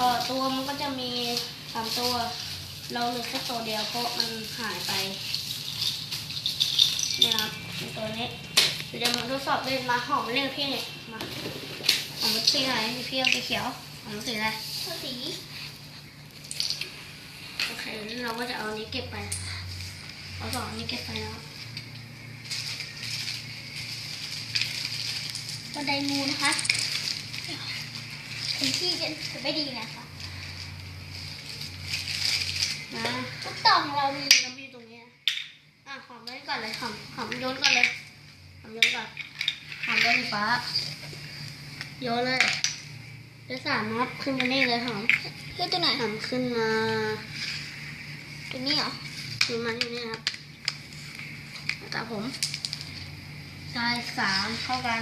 ออตัวมันก็จะมีสามตัว เราเหลือแค่ตัวเดียวเพราะมันหายไปเนี่ยครับในตัวนี้เดี๋ยวจะมาทดสอบด้วยมาหอมเล่นกับพี่เนี่ยมาหอมสีไหนพี่เอาสีเขียวหอมสีอะไรตัวสีโอเคเราก็จะเอาอันนี้เก็บไปเอาสองอันนี้เก็บไปแล้วบันไดงูนะคะ เป็นที่จะจะไม่ดีนะคะนะทุกต่อของเรามีเราอยู่ตรงนี้นะอะหอมไว้ก่อนเลยหอมหอมโยนก่อนเลยหอมโยนก่อนหอมโดนฟ้าโยนเลยเดี๋ยวสามนับขึ้นมานี่เลยหอมเพื่อตัวไหนหอมขึ้นมาตัวนี้เหรอขึ้นมาอยู่นี่ครับตาผมชายสามเข้ากัน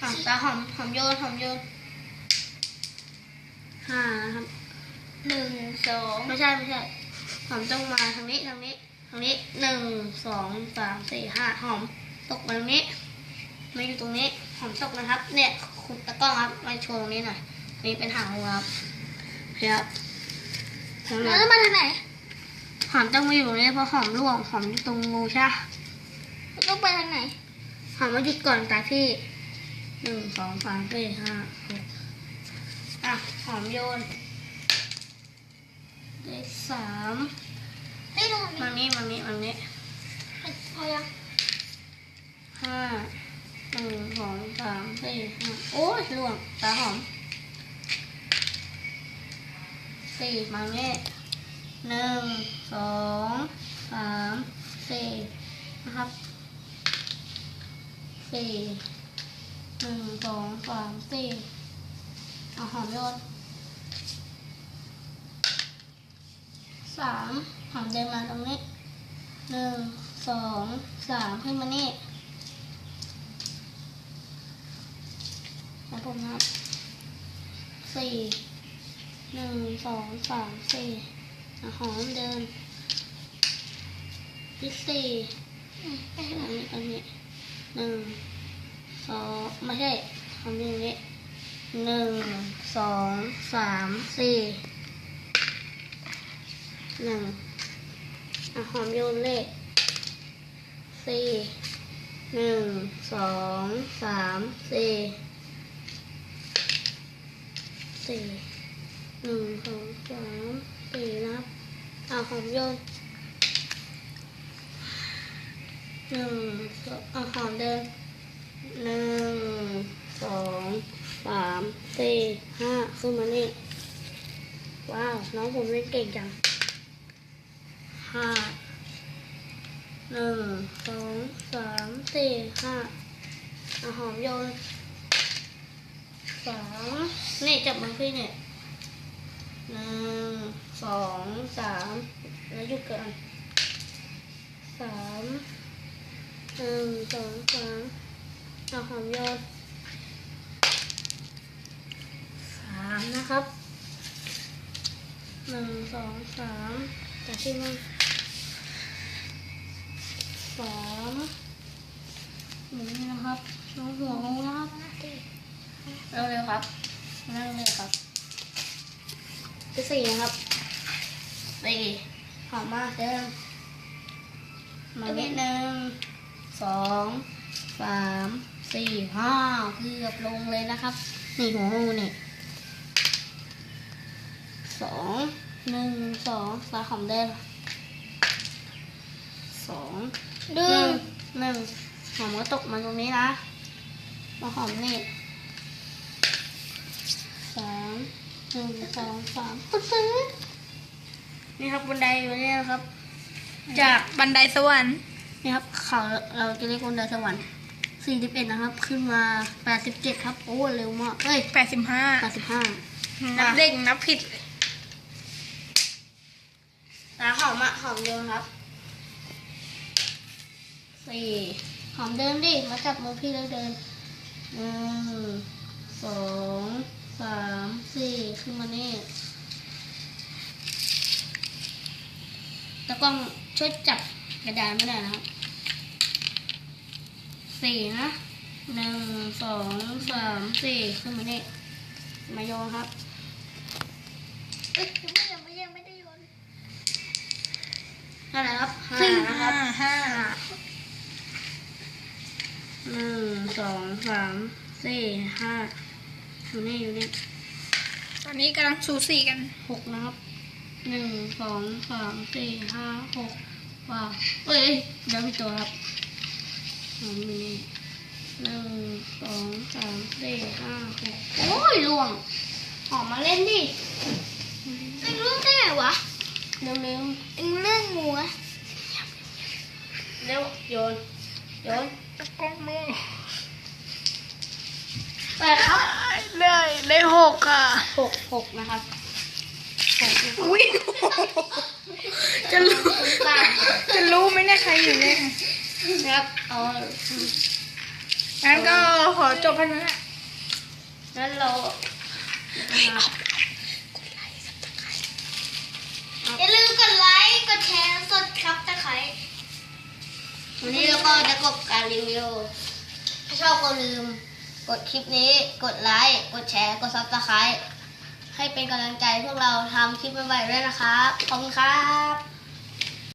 หอมตาหอมหอมโยนหอมโยน ห้านะครับหนึ่งสองไม่ใช่ไม่ใช่หอมต้องมาทางนี้ทางนี้ทางนี้หนึ่งสองสามสี่ห้าหอมตกมาตรงนี้มาอยู่ตรงนี้หอมตกนะครับ เนี่ยคุณตะกล้องครับมาโชว์ตรงนี้หน่อยนี่เป็นหางงูครับเพียบทางแล้นี้วมาทางไหนหอมต้องมาอยู่ตรงนี้เพราะหอมร่วงหอมอยู่ตรงงูใช่ปะแล้วต้องไปทางไหนหอมมาหยุดก่อนตาพี่หนึ่งสองสามสี่ห้าหก อะหอมโยนเลขสามเฮ้ยตรงมานี้นี้มานี้มานี้พอยังห้าหนึ่งสองสามสี่ห้าโอ้ยล่วงตาหอมสี่มาเนี้หนึ่งสองสามสี่นะครับสี่หนึ่งสองสามสี่ เอาหอมโยนสามหอมเดินมาตรงนี้หนึ่งสองสามขึ้นมานี่แล้วผมนับสี่หนึ่งสองสามสี่อะหอมเดินที่สี่อืมไปอัทางนไหนนี้อันนี้หนึ่งสองไม่ใช่หอมอยู่ตรงนี้ หนึ่งสองสามสี่หนึ่งอะหอมโยนเลขสี่หนึ่งสองสามสี่สี่หนึ่งสองสามสี่นับเอาหอมโยนหนึ่งสองเอาหอมเดินหนึ่งสองสามสี่ ห้าขึ้นมานี่ ว้าว น้องผมเล่นเก่งจังห้าหนึ่งสองสามสี่ห้าอาหอมโยนสองนี่จับมือพี่เนี่ยหนึ่งสองสามแล้วหยุดก่อนสามหนึ่งสองสามเอาหอมโยนสามนะครับหนึ่งสองสามแต่ที่มันสามหนึ่งนะครับน้องหัวงูนะครับเร็วๆครับ นั่งเลยครับที่สี่นะครับสี่หอมมากเดิมมานิดนึงสองสามสี่ห้าเกือบลงเลยนะครับ นี่หัวงูนี่ สองหนึ่งสองสามหอมเดิมสองดึหนึ่งงหนึ่งหอมก็ตกมาตรงนี้นะมาหอมนี่สามหนึ่งสองสามปึ๊ดปึ๊ดนี่ครับบันไดอยู่นี่นะครับ จากบันไดสวรรค์นี่ครับเขาเราจะเรียกบันไดสวรรค์สี่สิบเอ็ดนะครับ ขึ้นมาแปดสิบเจ็ดครับ โอ้เร็วมากเอ้ยแปดสิบห้าแปดสิบห้านับเด็กนับผิด ตาหอมอะหอมโยนครับสี่หอมเดินดิ มาจับมือพี่แล้วเดินหนึ่งสองสามสี่ขึ้นมานี่ตะกล้องช่วยจับกระดานไม่ได้นะครับสี่นะหนึ่งสองสามสี่ขึ้นมานี่มาโยนครับเอ้ยยังไม่ยังไม่ยังไม่ได้โยน นั่นแหละครับห้าห้านะครับห้าหนึ่งสองสามสี่ห้าอยู่นี่อยู่นี่ตอนนี้กำลังสูสีกันหกนะครับหนึ่งสองสามสี่ห้าหกว้าวเอ้ยเดี๋ยวพี่ตัวครับหอมอยู่นี่หนึ่งสองสามสี่ห้าหกโอ้ยล่วง ออกมาเล่นดิเอ็งรู้ได้ไงวะเร็วเร็วเอ็ งเล่นงูอะเร็วโยนโยนก็มือแปดครับได้ได้หกค่ะหกหกนะครับหกนะครับอุ้ยจะรู้สามจะรู้ไหมเนี่ยใครอยู่เนี่ยนะครับเอางั้นก็ขอจบแค่นั้นแหละงั้นเรานะครับอย่าลืมกดไลค์กด แชร์กดครับตะไคร้วันนี้เราก็จะกบการรีวิวถ้าชอบก็ลืม กดคลิปนี้ กดไลค์กดแชร์กดซับสไครต์ให้เป็นกำลังใจพวกเราทำคลิปใหม่ๆด้วยนะครับขอบคุณครับ